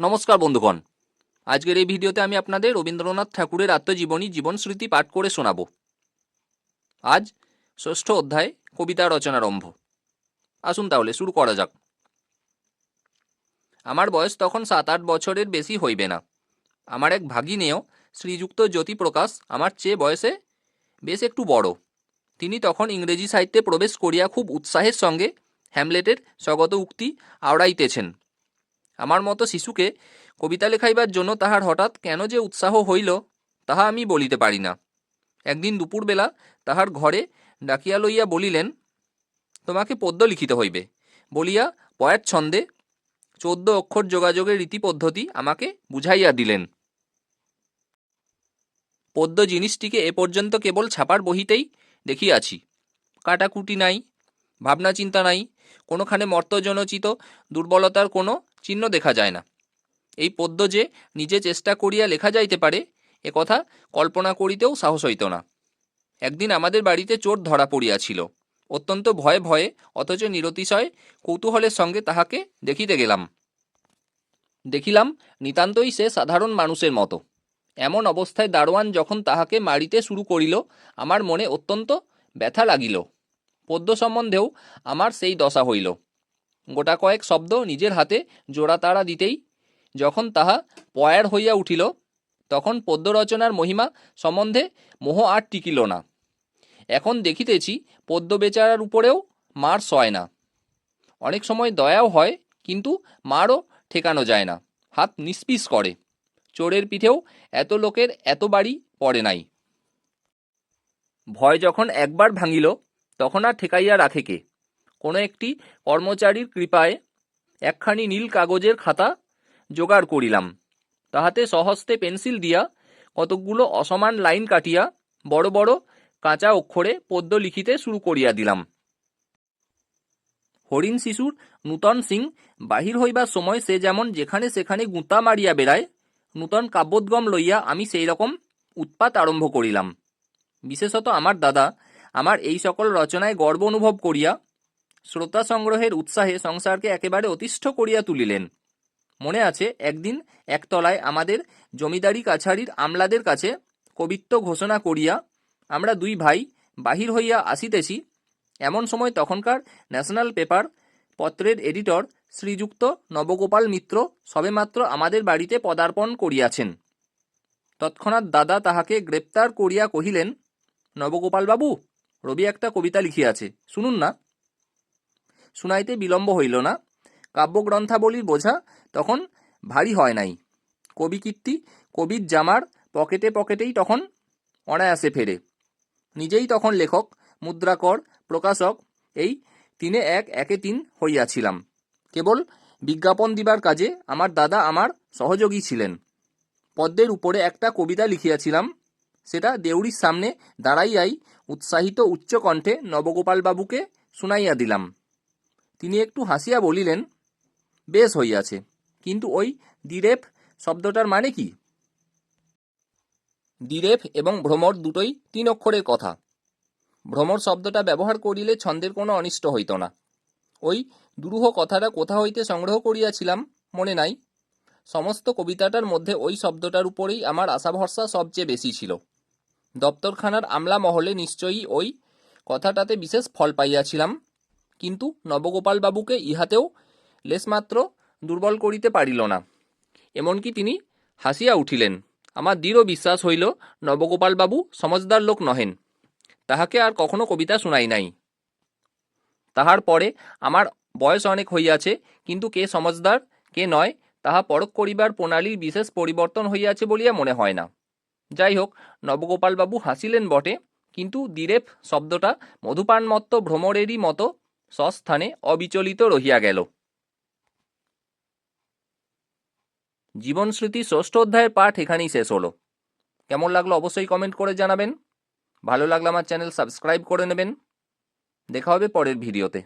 নমস্কার বন্ধুগণ। আজকের এই ভিডিওতে আমি আপনাদের রবীন্দ্রনাথ ঠাকুরের আত্মজীবনী জীবন স্মৃতি পাঠ করে শোনাব। আজ ষষ্ঠ অধ্যায় কবিতা রচনারম্ভ আসুন তাহলে শুরু করা যাক। আমার বয়স তখন সাত আট বছরের বেশি হইবে না। আমার এক ভাগিনেয় শ্রীযুক্ত জ্যোতিপ্রকাশ আমার চেয়ে বয়সে বেশ একটু বড়। তিনি তখন ইংরেজি সাহিত্যে প্রবেশ করিয়া খুব উৎসাহের সঙ্গে হ্যামলেটের স্বগত উক্তি আওড়াইতেছেন। আমার মতো শিশুকে কবিতা লেখাইবার জন্য তাহার হঠাৎ কেন যে উৎসাহ হইল, তাহা আমি বলিতে পারি না। একদিন দুপুরবেলা তাহার ঘরে ডাকিয়া লইয়া বলিলেন, তোমাকে পদ্য লিখিতে হইবে। বলিয়া পয়ের ছন্দে চোদ্দ অক্ষর যোগাযোগের রীতি পদ্ধতি আমাকে বুঝাইয়া দিলেন। পদ্য জিনিসটিকে এ পর্যন্ত কেবল ছাপার বহিতেই দেখিয়াছি। কাটাকুটি নাই ভাবনা চিন্তা নাই, কোনোখানে মর্তজনচিত দুর্বলতার কোনো চিহ্ন দেখা যায় না। এই পদ্য যে নিজে চেষ্টা করিয়া লেখা যাইতে পারে, এ কথা কল্পনা করিতেও সাহস হইত না। একদিন আমাদের বাড়িতে চোর ধরা পড়িয়াছিল। অত্যন্ত ভয়ে ভয়ে, অথচ নিরতিশয়, কৌতূহলের সঙ্গে তাহাকে দেখিতে গেলাম। দেখিলাম নিতান্তই সে সাধারণ মানুষের মতো। এমন অবস্থায় দারোয়ান যখন তাহাকে মারিতে শুরু করিল, আমার মনে অত্যন্ত ব্যথা লাগিল। পদ্য সম্বন্ধেও আমার সেই দশা হইল। গোটা কয়েক শব্দ নিজের হাতে জোড়া তাড়া দিতেই, যখন তাহা পয়ার হইয়া উঠিল, তখন পদ্য রচনার মহিমা সম্বন্ধে মোহ আর টিকিল না। এখন দেখিতেছি পদ্য বেচারার উপরেও মার সয় না। অনেক সময় দয়াও হয়, কিন্তু মারও ঠেকানো যায় না। হাত নিষ্পিস করে। চোরের পিঠেও এত লোকের এত বাড়ি পড়ে নাই। ভয় যখন একবার ভাঙিল, তখন আর ঠেকাইয়া রাখে কে? কোনো একটি কর্মচারীর কৃপায় একখানি নীল কাগজের খাতা জোগাড় করিলাম। তাহাতে সহস্তে পেন্সিল দিয়া কতকগুলো অসমান লাইন কাটিয়া বড় বড় কাঁচা অক্ষরে পদ্য লিখিতে শুরু করিয়া দিলাম। হরিণ শিশুর নূতন সিং বাহির হইবার সময় সে যেমন যেখানে সেখানে গুঁতা মারিয়া বেড়ায়, নূতন কাব্যোদ্গম লইয়া আমি সেই রকম উৎপাত আরম্ভ করিলাম। বিশেষত আমার দাদা আমার এই সকল রচনায় গর্ব অনুভব করিয়া শ্রোতা সংগ্রহের উৎসাহে সংসারকে একেবারে অতিষ্ঠ করিয়া তুলিলেন। মনে আছে, একদিন একতলায় আমাদের জমিদারি কাছারির আমলাদের কাছে কবিত্ব ঘোষণা করিয়া আমরা দুই ভাই বাহির হইয়া আসিতেছি। এমন সময় তখনকার ন্যাশনাল পেপার পত্রের এডিটর শ্রীযুক্ত নবগোপাল মিত্র সবেমাত্র আমাদের বাড়িতে পদার্পণ করিয়াছেন। তৎক্ষণাৎ দাদা তাহাকে গ্রেপ্তার করিয়া কহিলেন, নবগোপালবাবু, রবি একটা কবিতা লিখিয়াছে, শুনুন না। শুনাইতে বিলম্ব হইল না। কাব্যগ্রন্থাবলীর বোঝা তখন ভারী হয় নাই। কবি কীর্তি, কবির জামার পকেটে পকেটেই তখন অনায়াসে ফেরে। নিজেই তখন লেখক, মুদ্রাকর, প্রকাশক, এই তিনে এক, একে তিন হইয়াছিলাম। কেবল বিজ্ঞাপন দিবার কাজে আমার দাদা আমার সহযোগী ছিলেন। পদ্মের উপরে একটা কবিতা লিখিয়াছিলাম। সেটা দেউড়ির সামনে দাঁড়াইয়াই উৎসাহিত উচ্চকণ্ঠে নবগোপালবাবুকে শুনাইয়া দিলাম। তিনি একটু হাসিয়া বলিলেন, বেশ হইয়াছে, কিন্তু ওই দিরেফ শব্দটার মানে কি? দিরেফ এবং ভ্রমর দুটোই তিন অক্ষরের কথা। ভ্রমর শব্দটা ব্যবহার করিলে ছন্দের কোনো অনিষ্ট হইত না। ওই দুরূহ কথাটা কোথা হইতে সংগ্রহ করিয়াছিলাম মনে নাই। সমস্ত কবিতাটার মধ্যে ওই শব্দটার উপরেই আমার আশা ভরসা সবচেয়ে বেশি ছিল। দপ্তরখানার আমলা মহলে নিশ্চয়ই ওই কথাটাতে বিশেষ ফল পাইয়াছিলাম। কিন্তু নবগোপালবাবুকে ইহাতেও লেশমাত্র দুর্বল করিতে পারিল না। এমনকি তিনি হাসিয়া উঠিলেন, আমার দৃঢ় বিশ্বাস হইল নবগোপালবাবু সমজদার লোক নহেন, তাহাকে আর কখনো কবিতা শুনাই নাই। তাহার পরে আমার বয়স অনেক হইয়াছে, কিন্তু কে সমজদার, কে নয়, তাহা পরখ করিবার প্রণালীর বিশেষ পরিবর্তন হইয়াছে বলিয়া মনে হয় না। যাই হোক নবগোপালবাবু হাসিলেন বটে, কিন্তু দিরেফ শব্দটা মধুপানমত্ত ভ্রমরেরই মতো সস্থানে অবিচলিত রহিয়া গেল। জীবন স্মৃতি ষষ্ঠ অধ্যায়ের পাঠ এখানেই শেষ হলো। কেমন লাগল অবশ্যই কমেন্ট করে জানাবেন। ভালো লাগলে আমার চ্যানেল সাবস্ক্রাইব করে নেবেন। দেখা হবে পরের ভিডিওতে